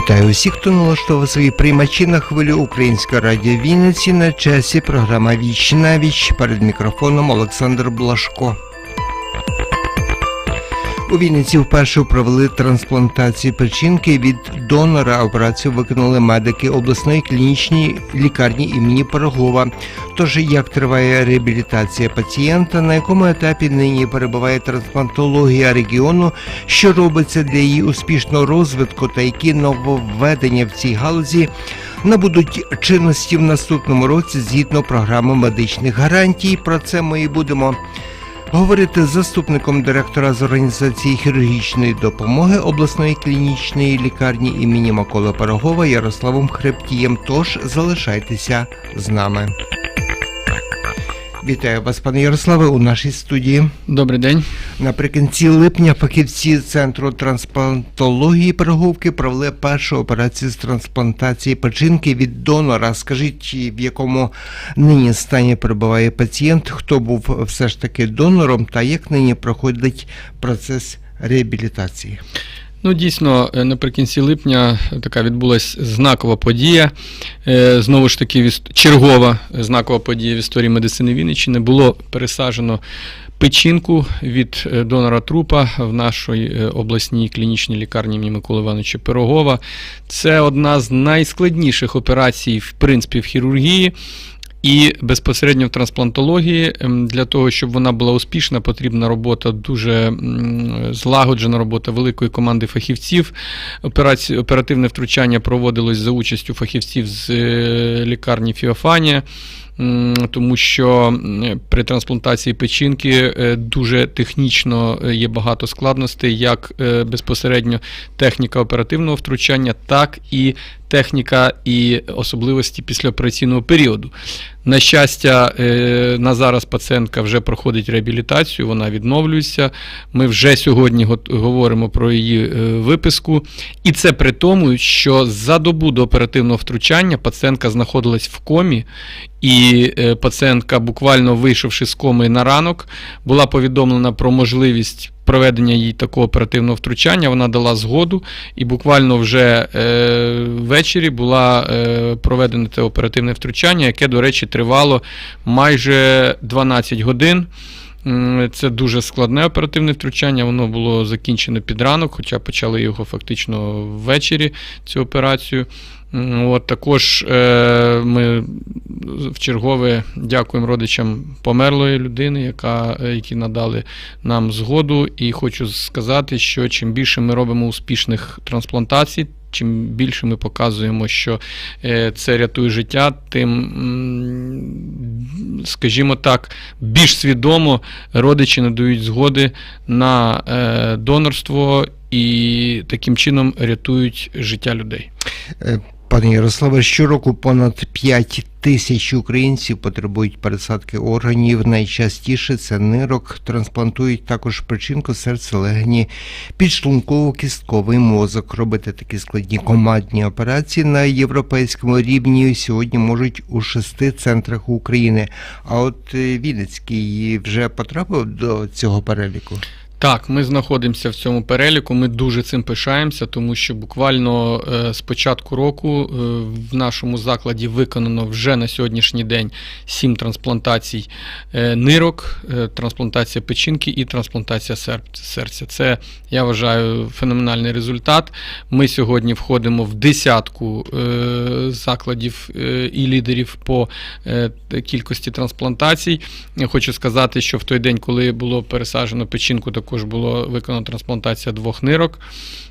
Вітаю усіх, хто налаштовував свої приймачі на хвилю Української радіо Вінниці на часі програма Віч на віч перед мікрофоном Олександр Блашко. У Вінниці вперше провели трансплантацію печінки від донора. Операцію виконали медики обласної клінічної лікарні імені Пирогова. Тож як триває реабілітація пацієнта, на якому етапі нині перебуває трансплантологія регіону, що робиться для її успішного розвитку та які нововведення в цій галузі набудуть чинності в наступному році згідно програми медичних гарантій. Про це ми і будемо говорити з заступником директора з організації хірургічної допомоги обласної клінічної лікарні імені Миколи Пирогова Ярославом Хребтієм. Тож залишайтеся з нами. Вітаю вас, пане Ярославе, у нашій студії. Добрий день. Наприкінці липня фахівці центру трансплантології Пироговки провели першу операцію з трансплантації печінки від донора. Скажіть, в якому нині стані перебуває пацієнт, хто був все ж таки донором, та як нині проходить процес реабілітації? Ну, дійсно, е, наприкінці липня така відбулася знакова подія. Е, Знову ж таки, чергова знакова подія в історії медицини Вінниччини. Було пересаджено печінку від е, донора трупа в нашій е, обласній клінічній лікарні імені Миколи Івановича Пирогова. Це одна з найскладніших операцій, в принципі, в хірургії. І безпосередньо в трансплантології ем, для того, щоб вона була успішна, потрібна робота дуже злагоджена робота великої команди фахівців. Операції, оперативне втручання проводилось за участю фахівців з е, лікарні Фіофанія. Тому що при трансплантації печінки е, дуже технічно е, є багато складностей, як безпосередньо техніка оперативного втручання, так і техніка і особливості післяопераційного періоду. На щастя, е, на зараз пацієнтка вже проходить реабілітацію, вона відновлюється. Ми вже сьогодні говоримо про її е, виписку. І це при тому, що за добу до оперативного втручання пацієнтка знаходилась в комі, і е, пацієнтка, буквально вийшовши з коми на ранок, була повідомлена про можливість. Проведення їй такого оперативного втручання, вона дала згоду, і буквально вже е, ввечері була е, проведено те оперативне втручання, яке, до речі, тривало майже 12 годин. Це дуже складне оперативне втручання. Воно було закінчено під ранок, хоча почали його фактично ввечері, цю операцію. М, От, також е, ми в чергове дякуємо родичам померлої людини, яка, е, які надали нам згоду. І хочу сказати, що чим більше ми робимо успішних трансплантацій, чим більше ми показуємо, що е, це рятує життя, тим, скажімо так, більш свідомо родичі надають згоди на е, донорство і таким чином рятують життя людей. Пане Ярославе, щороку понад 5 тисяч українців потребують пересадки органів. Найчастіше це нирок, трансплантують також печінку, серце, легені, підшлунково-кістковий мозок. Робити такі складні командні операції на європейському рівні сьогодні можуть у шести центрах України. А от е, Вінницький вже потрапив до цього переліку. Так, ми знаходимося в цьому переліку. Ми дуже цим пишаємося, тому що буквально е, з початку року е, в нашому закладі виконано вже на сьогоднішній день сім трансплантацій е, нирок, трансплантація печінки і трансплантація сер- серця. Це я вважаю феноменальний результат. Ми сьогодні входимо в десятку закладів і лідерів по кількості трансплантацій. Я хочу сказати, що в той день, коли було пересаджено печінку, також було виконано трансплантація двох нирок.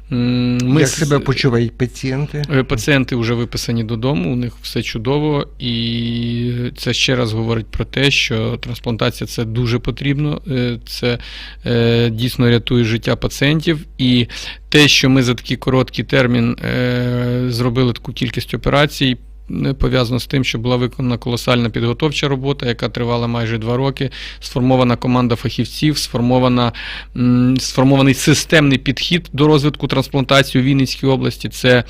Ми Як себе почувають пацієнти? Е, Пацієнти вже виписані додому, у них все чудово, і це ще раз говорить про те, що трансплантація це дуже потрібно, е, це е, дійсно рятує життя пацієнтів. І те, що ми за такий короткий термін зробили таку кількість операцій, пов'язано з тим, що була виконана колосальна підготовча робота, яка тривала майже два роки. Сформована команда фахівців, сформована, сформований системний підхід до розвитку трансплантації у Вінницькій області. Це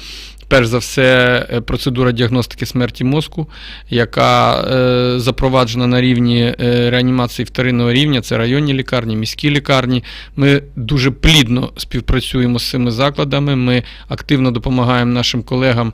Перш за все, е, процедура діагностики смерті мозку, яка е, запроваджена на рівні е, реанімації вторинного рівня, це районні лікарні, міські лікарні. Ми дуже плідно співпрацюємо з цими закладами. Ми активно допомагаємо нашим колегам.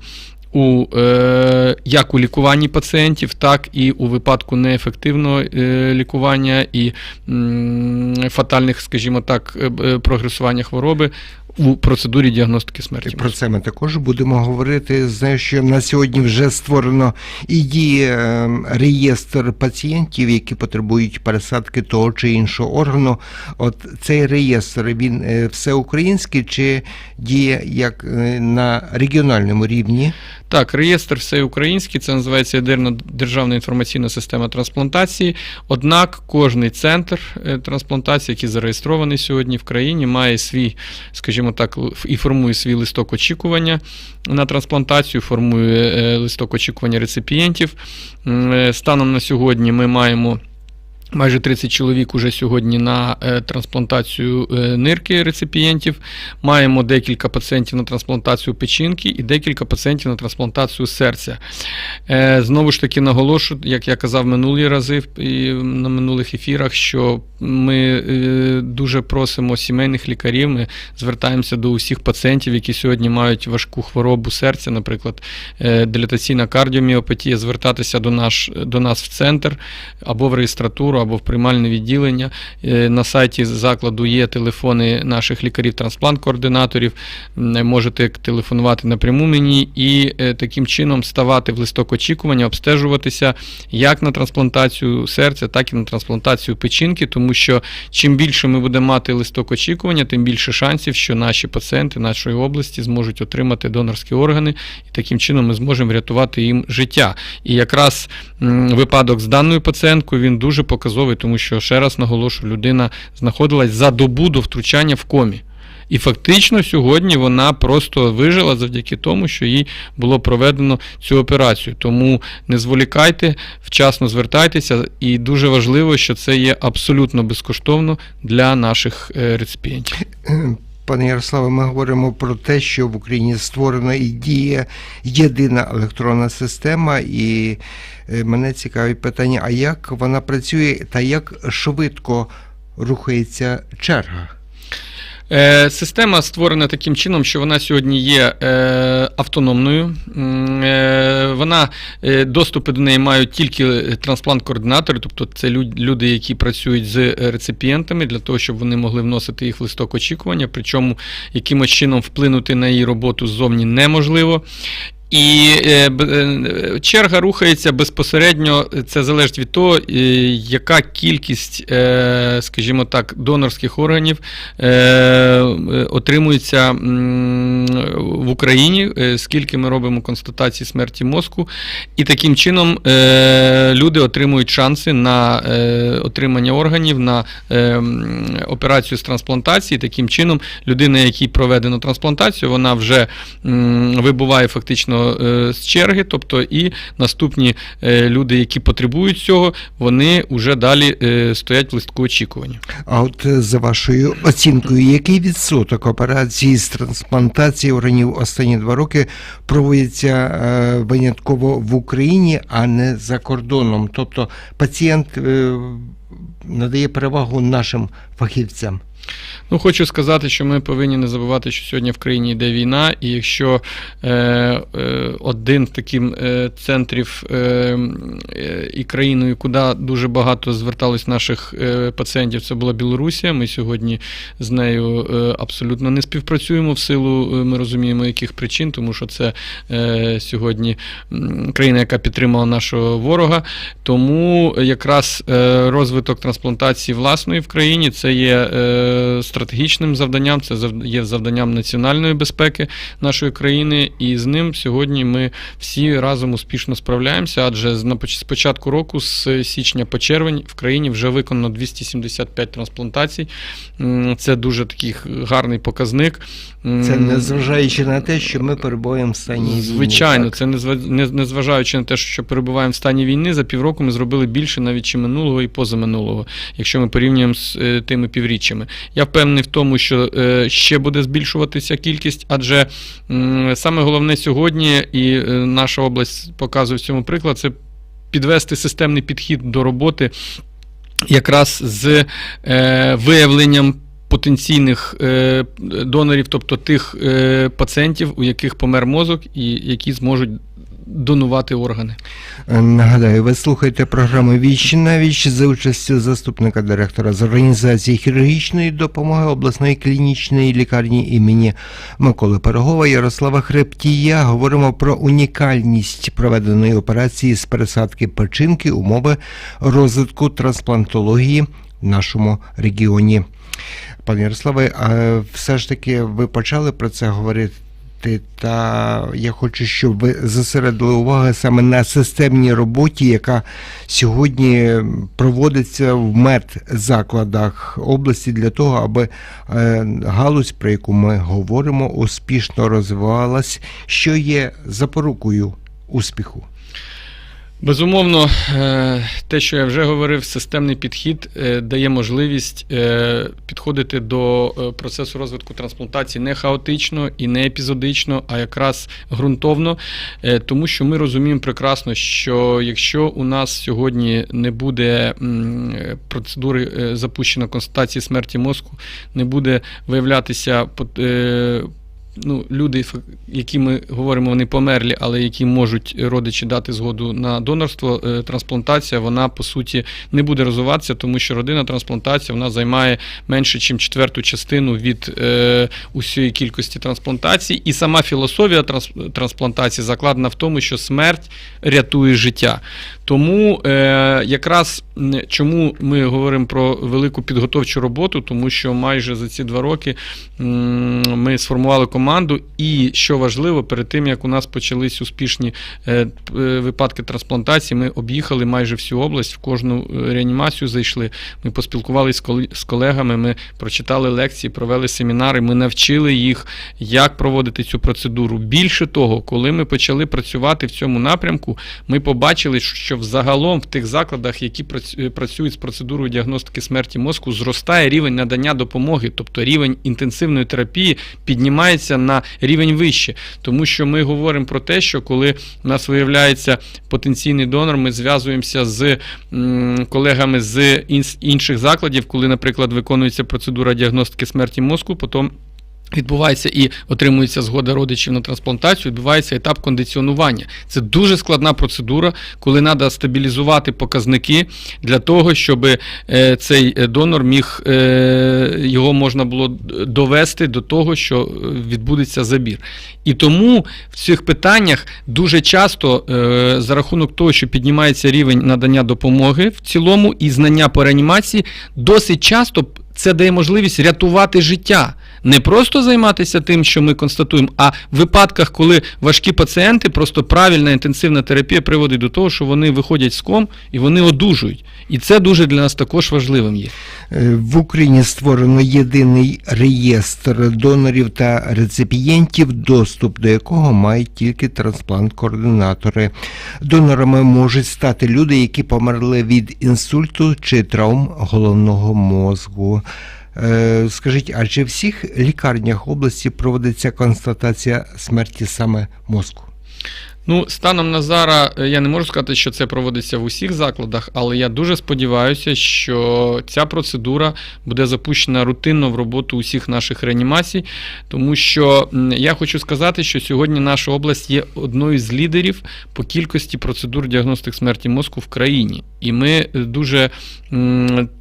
У е, як у лікуванні пацієнтів, так і у випадку неефективного е, лікування і м, фатальних, скажімо так, е, е, прогресування хвороби у процедурі діагностики смерті. І про це ми також будемо говорити. Знаю, що на сьогодні вже створено і діє е, реєстр пацієнтів, які потребують пересадки того чи іншого органу. От цей реєстр він е, всеукраїнський чи діє як е, на регіональному рівні? Так, реєстр всеукраїнський, це називається єдина державна інформаційна система трансплантації. Однак кожний центр е, трансплантації, який зареєстрований сьогодні в країні, має свій, скажімо так, і формує свій листок очікування на трансплантацію, формує е, листок очікування реципієнтів. Е, Станом на сьогодні ми маємо. Майже 30 чоловік уже сьогодні на е, трансплантацію е, нирки реципієнтів. Маємо декілька пацієнтів на трансплантацію печінки і декілька пацієнтів на трансплантацію серця. Е, Знову ж таки наголошую, як я казав минулі рази на минулих ефірах, що ми дуже просимо сімейних лікарів. Ми звертаємося до усіх пацієнтів, які сьогодні мають важку хворобу серця, наприклад, дилатаційна кардіоміопатія, звертатися до, наш, до нас в центр або в реєстратуру, або в приймальне відділення. Е, На сайті закладу є телефони наших лікарів-трансплант-координаторів. Можете телефонувати напряму мені і е, таким чином ставати в листок очікування, обстежуватися як на трансплантацію серця, так і на трансплантацію печінки, тому що чим більше ми будемо мати листок очікування, тим більше шансів, що наші пацієнти нашої області зможуть отримати донорські органи, і таким чином ми зможемо врятувати їм життя. І якраз випадок з даною пацієнткою він дуже показовий, тому що ще раз наголошую, людина знаходилась за добу до втручання в комі. І фактично сьогодні вона просто вижила завдяки тому, що їй було проведено цю операцію. Тому не зволікайте, вчасно звертайтеся, і дуже важливо, що це є абсолютно безкоштовно для наших е, реципієнтів. Пане Ярославе, ми говоримо про те, що в Україні створена і діє єдина електронна система, і е, мене цікавить питання, а як вона працює та як швидко рухається черга? Е, Система створена таким чином, що вона сьогодні є е, автономною. Е, Вона доступи до неї мають тільки трансплант-координатори, тобто це люди, які працюють з реципієнтами, для того, щоб вони могли вносити їх в листок очікування. Причому якимось чином вплинути на її роботу ззовні неможливо. І е, е, черга рухається безпосередньо, це залежить від того, яка кількість, е, скажімо так, донорських органів отримується в Україні, скільки ми робимо констатацій смерті мозку. І таким чином люди отримують шанси на отримання органів, на операцію з трансплантації. Таким чином, людина, якій проведено трансплантацію, вона вже вибуває фактично е, з черги, тобто і наступні е, люди, які потребують цього, вони вже далі е, стоять в листку очікування. А от за вашою оцінкою, який відсоток операцій з трансплантації органів останні два роки проводиться винятково в Україні, а не за кордоном? Тобто пацієнт надає перевагу нашим фахівцям. Ну, хочу сказати, що ми повинні не забувати, що сьогодні в країні йде війна, і якщо е, е, один з таких е, центрів е, е, і країною, куди дуже багато зверталось наших е, пацієнтів, це була Білорусія. Ми сьогодні з нею е, абсолютно не співпрацюємо в силу, е, ми розуміємо, яких причин, тому що це е, сьогодні країна, яка підтримала нашого ворога. Тому якраз е, розвиток трансплантації власної в країні це є. Е, стратегічним завданням, це є завданням національної безпеки нашої країни, і з ним сьогодні ми всі разом успішно справляємося. Адже з початку року, з січня по червень, в країні вже виконано 275 трансплантацій. Це дуже такий гарний показник. Це незважаючи на те, що ми перебуваємо в стані війни. Звичайно, так? це незва- не- незважаючи на те, що перебуваємо в стані війни, за півроку ми зробили більше навіть чи минулого і позаминулого, якщо ми порівнюємо з е, тими півріччями. Я впевнений в тому, що е, ще буде збільшуватися кількість, адже саме головне сьогодні, і е, наша область показує в цьому приклад, це підвести системний підхід до роботи якраз з е, виявленням. Потенційних донорів, тобто тих пацієнтів, у яких помер мозок, і які зможуть донувати органи. Нагадаю, ви слухаєте програму Віч на віч за участю заступника директора з організації хірургічної допомоги обласної клінічної лікарні імені Миколи Пирогова Ярослава Хребтія. Говоримо про унікальність проведеної операції з пересадки печінки, умови розвитку трансплантології в нашому регіоні. Пане Ярославе, все ж таки ви почали про це говорити. Та я хочу, щоб ви зосередили увагу саме на системній роботі, яка сьогодні проводиться в медзакладах області для того, аби е, галузь, про яку ми говоримо, успішно розвивалась, що є запорукою успіху. Безумовно, е, те, що я вже говорив, системний підхід е, дає можливість е, підходити до процесу розвитку трансплантації не хаотично і не епізодично, а якраз ґрунтовно, тому що ми розуміємо прекрасно, що якщо у нас сьогодні не буде процедури запущено констатації смерті мозку, не буде виявлятися ну, люди, які ми говоримо, вони померлі, але які можуть родичі дати згоду на донорство, е, трансплантація, вона по суті не буде розвиватися, тому що родина трансплантація вона займає менше, ніж четверту частину від е, усієї кількості трансплантацій. І сама філософія транс- трансплантації закладена в тому, що смерть рятує життя. Тому е, якраз чому ми говоримо про велику підготовчу роботу, тому що майже за ці два роки ми сформували команду, і що важливо, перед тим як у нас почались успішні е, е, випадки трансплантації, ми об'їхали майже всю область, в кожну е, реанімацію зайшли. Ми поспілкувалися з колегами, ми прочитали лекції, провели семінари, ми навчили їх, як проводити цю процедуру. Більше того, коли ми почали працювати в цьому напрямку, ми побачили, що взагалом в тих закладах, які працюють з процедурою діагностики смерті мозку, зростає рівень надання допомоги, тобто рівень інтенсивної терапії піднімається на рівень вище. Тому що ми говоримо про те, що коли у нас виявляється потенційний донор, ми зв'язуємося з колегами з інших закладів, коли, наприклад, виконується процедура діагностики смерті мозку, потім Відбувається і отримується згода родичів на трансплантацію, відбувається етап кондиціонування. Це дуже складна процедура, коли треба стабілізувати показники для того, щоб е, цей е, донор міг е, його можна було довести до того, що відбудеться забір. І тому в цих питаннях дуже часто за рахунок того, що піднімається рівень надання допомоги в цілому і знання по реанімації, досить часто це дає можливість рятувати життя. Не просто займатися тим, що ми констатуємо, а в випадках, коли важкі пацієнти, просто правильна інтенсивна терапія приводить до того, що вони виходять з ком і вони одужують. І це дуже для нас також важливим є. Е, В Україні створено єдиний реєстр донорів та реципієнтів, доступ до якого мають тільки трансплант-координатори. Донорами можуть стати люди, які померли від інсульту чи травм головного мозку. Е, Скажіть, а чи в всіх лікарнях області проводиться констатація смерті саме мозку? Ну, станом на зараз е, я не можу сказати, що це проводиться в усіх закладах, але я дуже сподіваюся, що ця процедура буде запущена рутинно в роботу усіх наших реанімацій, тому що я хочу сказати, що сьогодні наша область є одною з лідерів по кількості процедур діагностик смерті мозку в країні. І ми е, дуже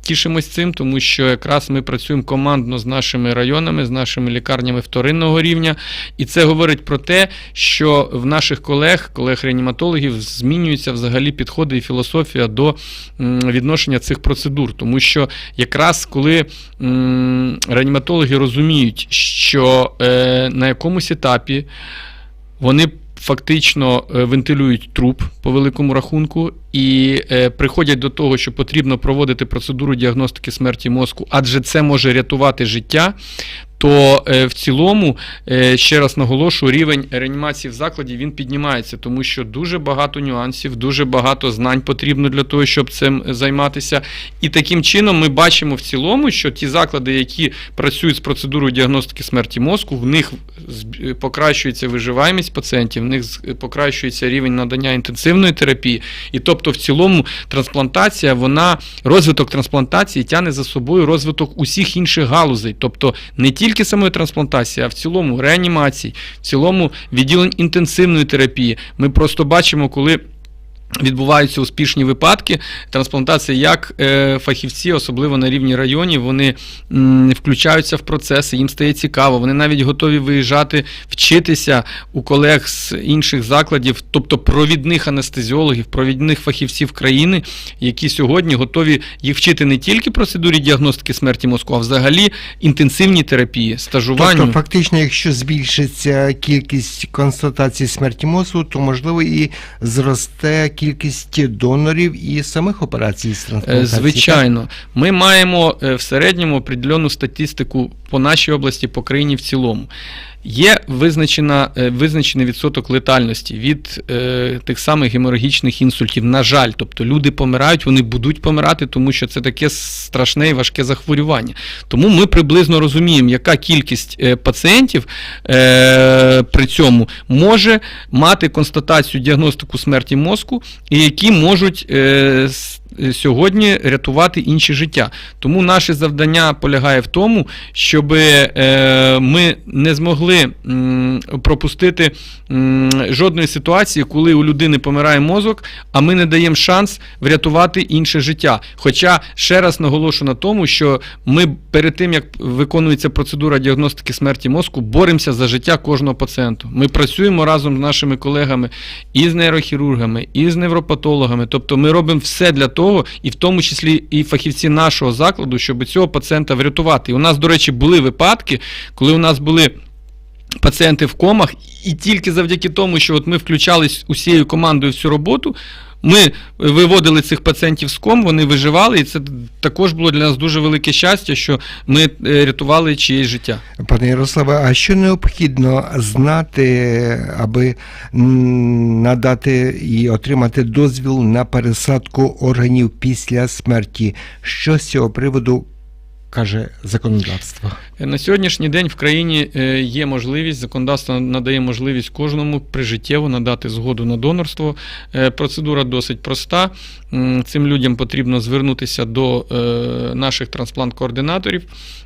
тішимось цим, тому що якраз ми працюємо командно з нашими районами, з нашими лікарнями вторинного рівня. І це говорить про те, що в наших колег колег, колег-реаніматологів, змінюються взагалі підходи і філософія до відношення цих процедур. Тому що якраз коли реаніматологи розуміють, що е, на якомусь етапі вони фактично е, вентилюють труп по великому рахунку і е, приходять до того, що потрібно проводити процедуру діагностики смерті мозку, адже це може рятувати життя. То е, в цілому, е, ще раз наголошую, рівень реанімації в закладі він піднімається, тому що дуже багато нюансів, дуже багато знань потрібно для того, щоб цим займатися. І таким чином ми бачимо в цілому, що ті заклади, які працюють з процедурою діагностики смерті мозку, в них покращується виживаємість пацієнтів, в них покращується рівень надання інтенсивної терапії. І тобто, в цілому, трансплантація, вона розвиток трансплантації тягне за собою розвиток усіх інших галузей, тобто не тільки самої трансплантації, а в цілому реанімації, в цілому відділень інтенсивної терапії. Ми просто бачимо, коли. Відбуваються успішні випадки трансплантації, як е, фахівці, особливо на рівні районів, вони включаються в процеси, їм стає цікаво. Вони навіть готові виїжджати, вчитися у колег з інших закладів, тобто провідних анестезіологів, провідних фахівців країни, які сьогодні готові їх вчити не тільки процедурі діагностики смерті мозку, а взагалі інтенсивній терапії, стажуванню. Тобто, фактично, якщо збільшиться кількість констатацій смерті мозку, то можливо і зросте кількість донорів і самих операцій з Е, трансплантації. Звичайно, ми маємо е, в середньому определену статистику по нашій області, по країні в цілому. Є визначена, е, визначений відсоток летальності від е, тих самих геморагічних інсультів. На жаль, тобто люди помирають, вони будуть помирати, тому що це таке страшне і важке захворювання. Тому ми приблизно розуміємо, яка кількість е, пацієнтів е, при цьому може мати констатацію діагностику смерті мозку, і які можуть е, сьогодні рятувати інші життя. Тому наше завдання полягає в тому, щоб е, ми не змогли пропустити жодної ситуації, коли у людини помирає мозок, а ми не даємо шанс врятувати інше життя. Хоча ще раз наголошу на тому, що ми перед тим як виконується процедура діагностики смерті мозку, боремося за життя кожного пацієнту. Ми працюємо разом з нашими колегами і з нейрохірургами, і з невропатологами. Тобто ми робимо все для того, і в тому числі і фахівці нашого закладу, щоб цього пацієнта врятувати. І у нас, до речі, були випадки, коли у нас були. Пацієнти в комах, і тільки завдяки тому, що от ми включались усією командою в цю роботу, ми виводили цих пацієнтів з ком, вони виживали, і це також було для нас дуже велике щастя, що ми е, рятували чиєсь життя. Пане Ярославе, а що необхідно знати, аби надати і отримати дозвіл на пересадку органів після смерті? Що з цього приводу каже законодавство? На сьогоднішній день в країні е, є можливість, законодавство надає можливість кожному прижиттєво надати згоду на донорство. Е, Процедура досить проста. Цим людям потрібно звернутися до е, наших трансплант-координаторів,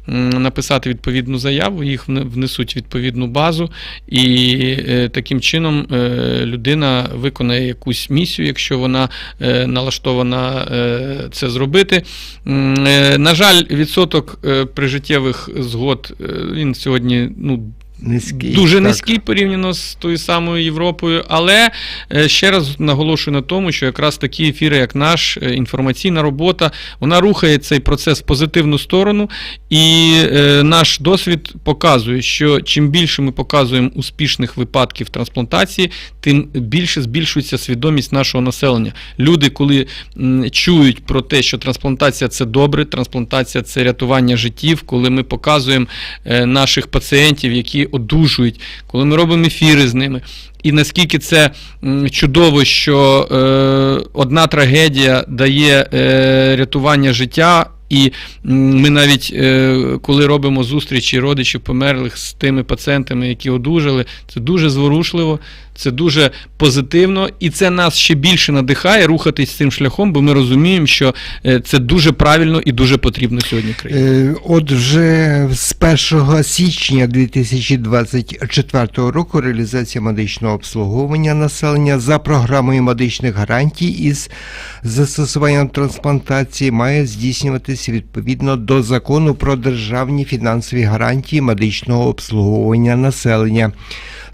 написати відповідну заяву, їх внесуть в відповідну базу, і е, таким чином е, людина виконає якусь місію, якщо вона е, налаштована е, це зробити. Е, На жаль, відсоток е, прижиттєвих згод е, він сьогодні ну, Низький. дуже так. низький порівняно з тою самою Європою. Але е, ще раз наголошую на тому, що якраз такі ефіри, як наш, е, інформаційна робота, вона рухає цей процес в позитивну сторону. І е, наш досвід показує, що чим більше ми показуємо успішних випадків трансплантації, тим більше збільшується свідомість нашого населення. Люди, коли м, чують про те, що трансплантація це добре, трансплантація це рятування життів, коли ми показуємо е, наших пацієнтів, які одужують, коли ми робимо ефіри з ними. І наскільки це чудово, що е, одна трагедія дає е, рятування життя. І ми навіть е, коли робимо зустрічі родичів померлих з тими пацієнтами, які одужали, це дуже зворушливо, це дуже позитивно, і це нас ще більше надихає рухатись цим шляхом, бо ми розуміємо, що е, це дуже правильно і дуже потрібно сьогодні країні. Е, От вже з 1 січня 2024 року реалізація медичного обслуговування населення за програмою медичних гарантій із застосуванням трансплантації має здійснюватись відбуватися відповідно до закону про державні фінансові гарантії медичного обслуговування населення.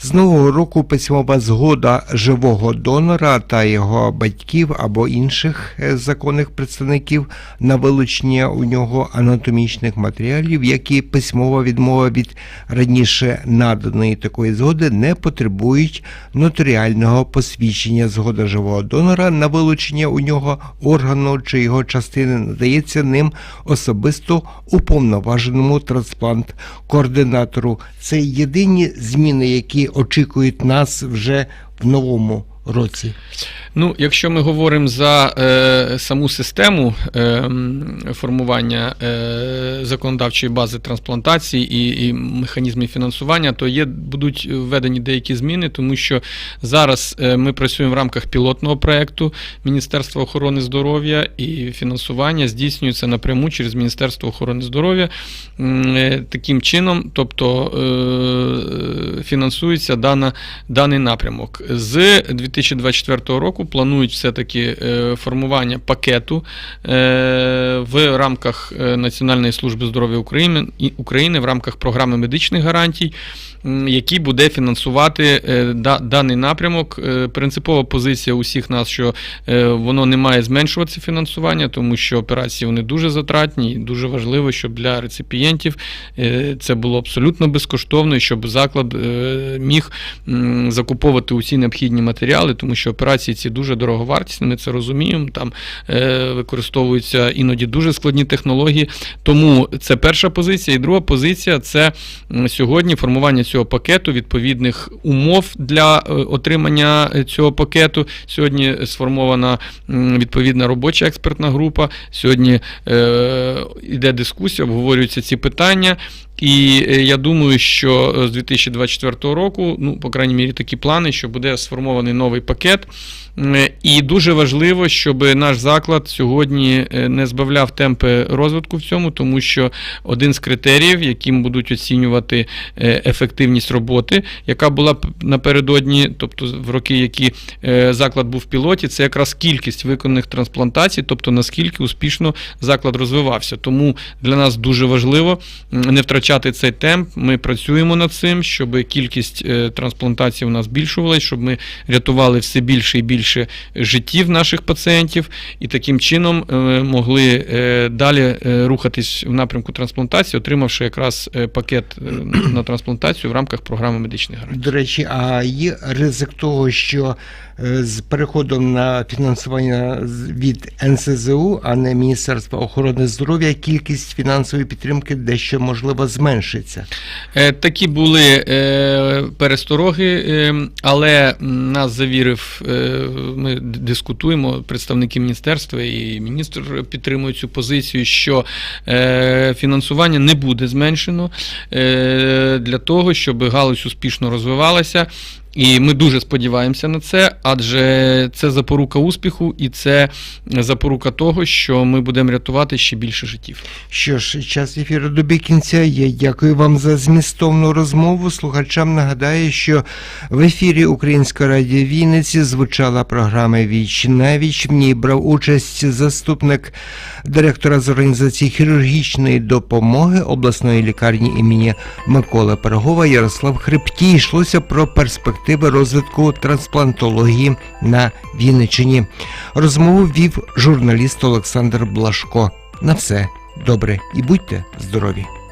З нового року письмова згода живого донора та його батьків або інших е, законних представників на вилучення у нього анатомічних матеріалів, як і письмова відмова від раніше наданої такої згоди, не потребують нотаріального посвідчення. Згода живого донора на вилучення у нього органу чи його частини надається ним особисто уповноваженому трансплант-координатору. Це єдині зміни, які очікують нас вже в новому році. Ну, якщо ми говоримо за е, саму систему е, формування е, законодавчої бази трансплантації і, і механізмів фінансування, то є будуть введені деякі зміни, тому що зараз е, ми працюємо в рамках пілотного проекту Міністерства охорони здоров'я і фінансування здійснюється напряму через Міністерство охорони здоров'я. Е, Таким чином, тобто е, фінансується дана, даний напрямок. З 2024 року планують все-таки е, формування пакету е, в рамках е, Національної служби здоров'я України, України в рамках програми медичних гарантій, який буде фінансувати даний напрямок. Принципова позиція усіх нас, що воно не має зменшуватися фінансування, тому що операції вони дуже затратні, і дуже важливо, щоб для реципієнтів це було абсолютно безкоштовно, і щоб заклад міг закуповувати усі необхідні матеріали, тому що операції ці дуже дороговартісні, ми це розуміємо. Там е, використовуються іноді дуже складні технології. Тому це перша позиція. І друга позиція це сьогодні формування цього пакету, відповідних умов для е, отримання е, цього пакету. Сьогодні сформована відповідна робоча експертна група. Сьогодні е, йде дискусія, обговорюються ці питання. І е, я думаю, що з 2024 року, ну, по крайній мірі, такі плани, що буде сформований новий пакет. М, І дуже важливо, щоб наш заклад сьогодні е, не збавляв темпи розвитку в цьому, тому що один з критеріїв, яким будуть оцінювати е, ефективність роботи, яка була напередодні, тобто в роки, які е, заклад був в пілоті, це якраз кількість виконаних трансплантацій, тобто наскільки успішно заклад розвивався. Тому для нас дуже важливо не втрачати цей темп. Ми працюємо над цим, щоб кількість е, трансплантацій у нас збільшувалась, щоб ми рятували все більше і більше життів наших пацієнтів, і таким чином е, могли е, далі е, рухатись в напрямку трансплантації, отримавши якраз пакет на трансплантацію в рамках програми медичних гарантій. До речі, а є ризик того, що з переходом на фінансування від НСЗУ, а не Міністерства охорони здоров'я, кількість фінансової підтримки дещо можливо зменшиться. Е, Такі були е, перестороги, е, але нас завірив, е, ми дискутуємо, представники міністерства і міністр підтримує цю позицію, що е, фінансування не буде зменшено е, для того, щоб галузь успішно розвивалася. І ми дуже сподіваємося на це, адже це запорука успіху, і це запорука того, що ми будемо рятувати ще більше життів. Що ж, час ефіру добіг кінця. Я дякую вам за змістовну розмову. Слухачам нагадаю, що в ефірі Української радіо Вінниці звучала програма Віч на віч. В ній брав участь заступник директора з організації хірургічної допомоги обласної лікарні імені Миколи Пирогова Ярослав Хребтій. Йшлося про перспективи розвитку трансплантології на Вінниччині. Розмову вів журналіст Олександр Блашко. На все добре і будьте здорові!